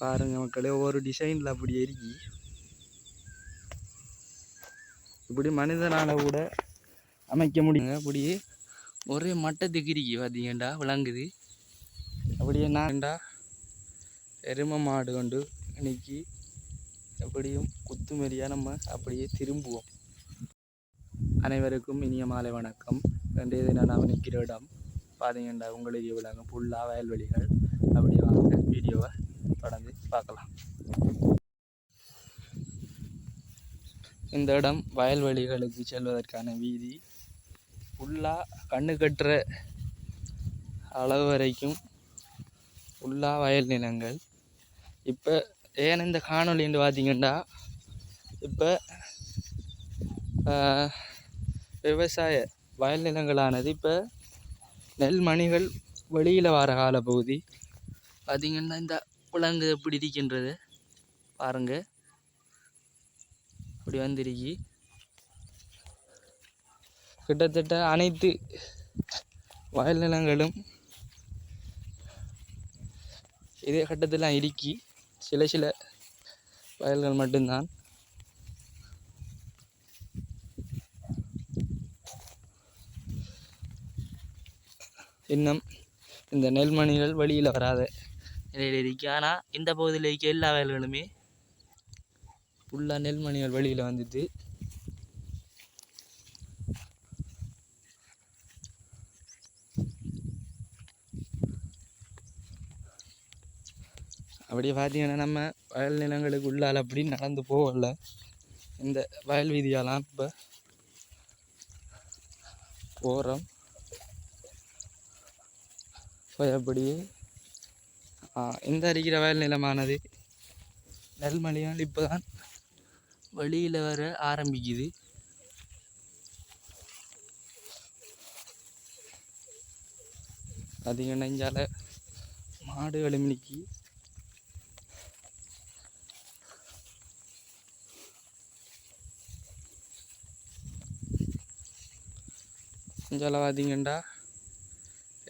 பாருங்க மக்களே ஒவ்வொரு டிசைனில் அப்படி எரிக்கி இப்படி மனிதனால் கூட அமைக்க முடியுங்க. அப்படி ஒரே மட்டத்துக்கு இருக்கி பார்த்தீங்கண்டா விளங்குது. அப்படியே நான்டா எருமை மாடு கொண்டு இன்னைக்கு எப்படியும் குத்துமரியா நம்ம அப்படியே திரும்புவோம். அனைவருக்கும் இனிய மாலை வணக்கம். ரெண்டே தினம் நான் நிற்கிற இடம் பார்த்தீங்கண்டா உங்களுக்கு விளங்கும் புல்லா வயல்வெளிகள். அப்படியே வாங்க வீடியோவை தொடர்ந்து பார்க்கலாம். இந்த இடம் வயல்வெளிகளுக்கு செல்வதற்கான வீதி. ஃபுல்லாக கண்ணு கட்டுற அளவு வரைக்கும் ஃபுல்லாக வயல் நிலங்கள். இப்போ ஏன் இந்த காணொலின்னு பார்த்தீங்கன்னா இப்போ விவசாய வயல் நிலங்களானது இப்போ நெல் மணிகள் வெளியில் வர காலப்பகுதி. பார்த்தீங்கன்னா இந்த விலங்கு எப்படி இருக்கின்றது? பாருங்க. இப்படி வந்திருக்கி. கிட்டத்தட்ட அனைத்து வயல் நிலங்களும் இதே கட்டத்தில் இருக்கி. சில சில வயல்கள் மட்டும்தான். இன்னும் இந்த நெல்மணிகள் வெளியில் வராத. நிலையில் ஆனால் இந்த பகுதியில் இருக்க எல்லா வயல்களுமே ஃபுல்லாக நெல்மணிகள் வழியில் வந்துட்டு அப்படியே பார்த்தீங்கன்னா நம்ம வயல் நிலங்களுக்கு உள்ளால் அப்படி நடந்து போகல. இந்த வயல் வீதியாலாம் இப்போ போகிறோம் போய் அப்படியே இந்த அரிக்கிற வயல் நிலமானது. நெல்மலையால் இப்போ தான் வெளியில் வர ஆரம்பிக்குது. பார்த்தீங்கன்னா நெஞ்சால் மாடுகளும் இன்னைக்கு இங்கால பார்த்தீங்கன்னா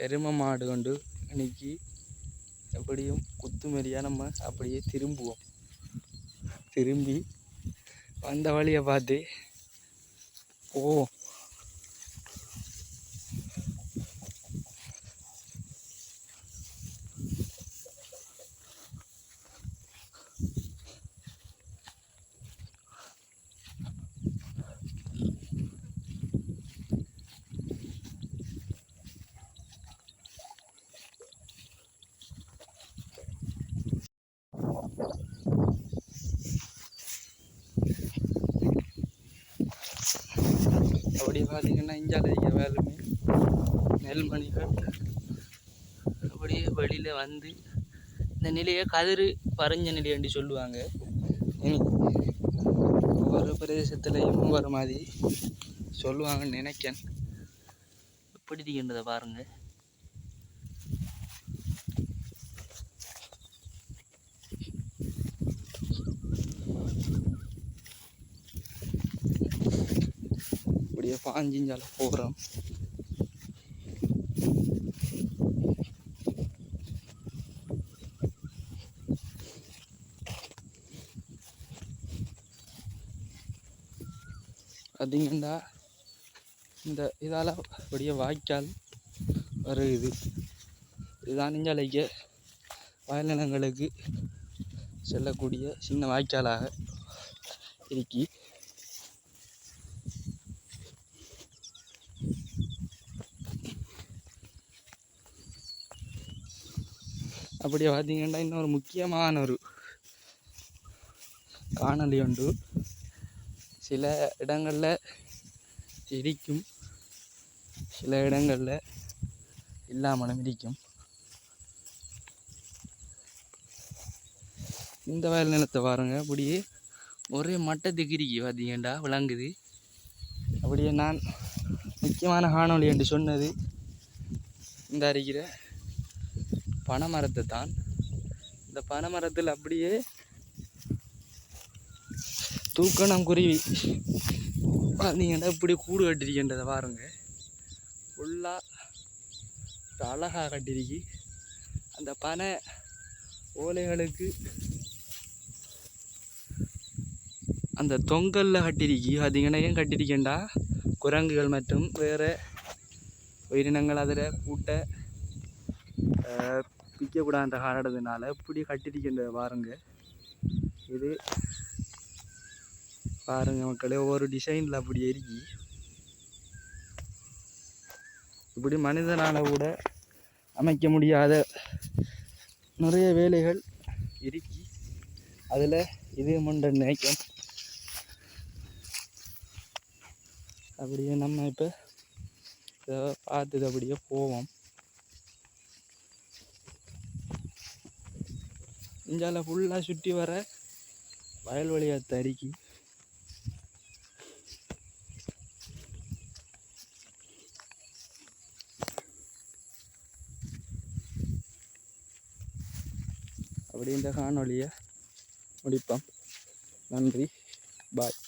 எரும மாடு கொண்டு இன்னைக்கு எப்படியும் குத்துமரியாக நம்ம அப்படியே திரும்புவோம். திரும்பி வந்த வழியை பார்த்து போவோம் அப்படி பார்த்தீங்கன்னா இஞ்சால் இருக்கிற வேலுமே நெல்மணிகள் அப்படியே வழியில் வந்து இந்த நிலையை கதிர் பறிஞ்ச நிலையண்டி சொல்லுவாங்க. ஒவ்வொரு பிரதேசத்துலையும் ஒவ்வொரு மாதிரி சொல்லுவாங்கன்னு நினைக்கேன் எப்படி இருக்கின்றதை பாருங்கள் அப்படியே பாஞ்சிஞ்சால போகிறோம். பார்த்தீங்கன்னா இந்த இதால் அப்படியே வாய்க்கால் வருது. இதுதான் நெஞ்சாலைக்கு வயல் நிலங்களுக்கு செல்லக்கூடிய சின்ன வாய்க்காலாக இருக்கி. அப்படியே பார்த்தீங்கன்னா இன்னொரு முக்கியமான ஒரு காணொளி உண்டு. சில இடங்களில் இடிக்கும் சில இடங்களில் இல்லாமலும் இருக்கும் இந்த வயல் நிலத்தை பாருங்க. அப்படியே ஒரே மட்டத்துக்கு இருக்கு பார்த்தீங்கண்டா விளங்குது. அப்படியே நான் முக்கியமான காணொலி என்று சொன்னது இந்த அறிகிற பனைமரத்தை தான். இந்த பனைமரத்தில் அப்படியே தூக்கணம் குருவி பார்த்தீங்கன்னா இப்படி கூடு கட்டிருக்கின்றதை பாருங்க. ஃபுல்லாக அழகாக கட்டிருக்கி அந்த பனை ஓலைகளுக்கு அந்த தொங்கலில் கட்டிருக்கி பார்த்தீங்கன்னா ஏன் கட்டிருக்கேன்டா குரங்குகள் மற்றும் வேறு உயிரினங்கள் அதில் கூட்ட பிக்கக்கூடாத காரணத்தினால இப்படி கட்டிருக்கின்ற பாருங்க. இது பாருங்க மக்களே ஒவ்வொரு டிசைனில் அப்படி எரிக்கி இப்படி மனிதனால் கூட அமைக்க முடியாத நிறைய வேலைகள் இருக்கி. அதில் இது மண்ட நினைக்கும் அப்படியே நம்ம இப்போ பார்த்துட்டு அப்படியே போவோம். இஞ்சால ஃபுல்லாக சுற்றி வர வயல்வெளியை தறிக்கி அப்படி இந்த காணொலியை முடிப்போம். நன்றி. பாய்.